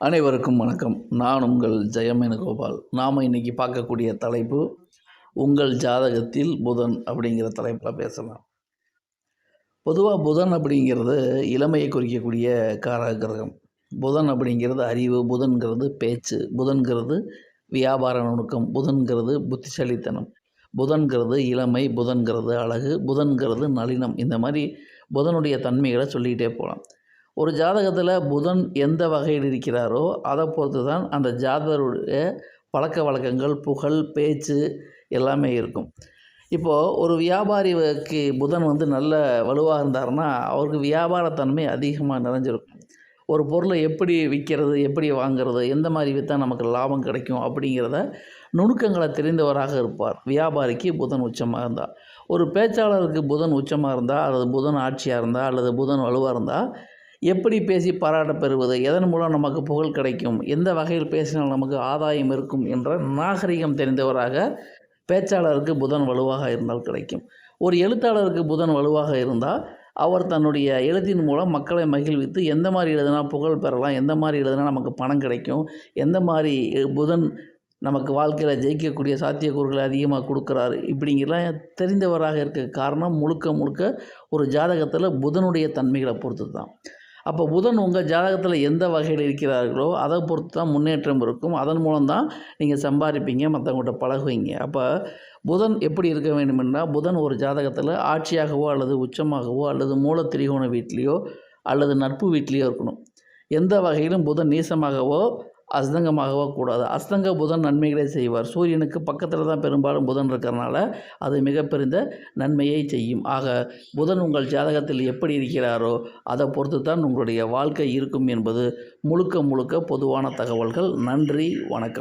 அனைவருக்கும் வணக்கம். நான் உங்கள் ஜெயமேனுகோபால். நாம் இன்றைக்கி பார்க்கக்கூடிய தலைப்பு உங்கள் ஜாதகத்தில் புதன் அப்படிங்கிற தலைப்பில் பேசலாம். பொதுவாக புதன் அப்படிங்கிறது இளமையை குறிக்கக்கூடிய காரக கிரகம் புதன் அப்படிங்கிறது அறிவு புதன்கிறது பேச்சு புதன்கிறது வியாபார நுணுக்கம் புதன்கிறது புத்திசாலித்தனம் புதன்கிறது இளமை புதன்கிறது அழகு புதன்கிறது நளினம் இந்த மாதிரி புதனுடைய தன்மைகளை சொல்லிக்கிட்டே போகலாம் ஒரு ஜாதகத்தில் புதன் எந்த வகையில் இருக்கிறாரோ அதை பொறுத்து தான் அந்த ஜாதகருடைய பழக்க வழக்கங்கள் புகழ் பேச்சு எல்லாமே இருக்கும். இப்போது ஒரு வியாபாரிக்கு புதன் வந்து நல்ல வலுவாக இருந்தாருன்னா அவருக்கு வியாபாரத்தன்மை அதிகமாக நிறைஞ்சிருக்கும். ஒரு பொருளை எப்படி விற்கிறது எப்படி வாங்குறது எந்த மாதிரி விற்றா நமக்கு லாபம் கிடைக்கும் அப்படிங்கிறத நுணுக்கங்களை தெரிந்தவராக இருப்பார். வியாபாரிக்கு புதன் உச்சமாக இருந்தால் ஒரு பேச்சாளருக்கு புதன் உச்சமாக இருந்தால் அல்லது புதன் ஆட்சியாக இருந்தால் அல்லது புதன் வலுவாக இருந்தால் எப்படி பேசி பாராட்ட பெறுவது? எதன் மூலம் நமக்கு புகழ் கிடைக்கும்? எந்த வகையில் பேசினால் நமக்கு ஆதாயம் இருக்கும்? என்ற நாகரிகம் தெரிந்தவராக பேச்சாளருக்கு புதன் வலுவாக இருந்தால் கிடைக்கும். ஒரு எழுத்தாளருக்கு புதன் வலுவாக இருந்தால் அவர் தன்னுடைய எழுத்தின் மூலம் மக்களை மகிழ்வித்து எந்த மாதிரி எழுதுனா புகழ் பெறலாம்? எந்த மாதிரி எழுதுனா நமக்கு பணம் கிடைக்கும்? எந்த மாதிரி புதன் நமக்கு வாழ்க்கையில் ஜெயிக்கக்கூடிய சாத்தியக்கூறுகளை அதிகமாக கொடுக்குறாரு? இப்படிங்கெல்லாம் தெரிந்தவராக இருக்க காரணம் முழுக்க முழுக்க ஒரு ஜாதகத்தில் புதனுடைய தன்மைகளை பொறுத்து தான் அப்போ புதன் உங்கள் ஜாதகத்தில் எந்த வகையில் இருக்கிறார்களோ அதை பொறுத்து தான் முன்னேற்றம் இருக்கும். அதன் மூலம் தான் நீங்கள் சம்பாதிப்பீங்க மற்றவங்கள்ட்ட பழகுவீங்க. அப்போ புதன் எப்படி இருக்க வேண்டுமென்றால் புதன் ஒரு ஜாதகத்தில் ஆட்சியாகவோ அல்லது உச்சமாகவோ அல்லது மூல திரிகோண வீட்லேயோ அல்லது நட்பு வீட்லேயோ இருக்கணும். எந்த வகையிலும் புதன் நீசமாகவோ அஸ்தங்கமாகவோ கூடாது. அஸ்தங்க புதன் நன்மைகளை செய்வார். சூரியனுக்கு பக்கத்தில் தான் பெரும்பாலும் புதன் இருக்கிறனால அது மிகப்பெரிய நன்மையை செய்யும். ஆக புதன் உங்கள் ஜாதகத்தில் எப்படி இருக்கிறாரோ அதை பொறுத்து தான் உங்களுடைய வாழ்க்கை இருக்கும் என்பது முழுக்க முழுக்க பொதுவான தகவல்கள். நன்றி வணக்கம்.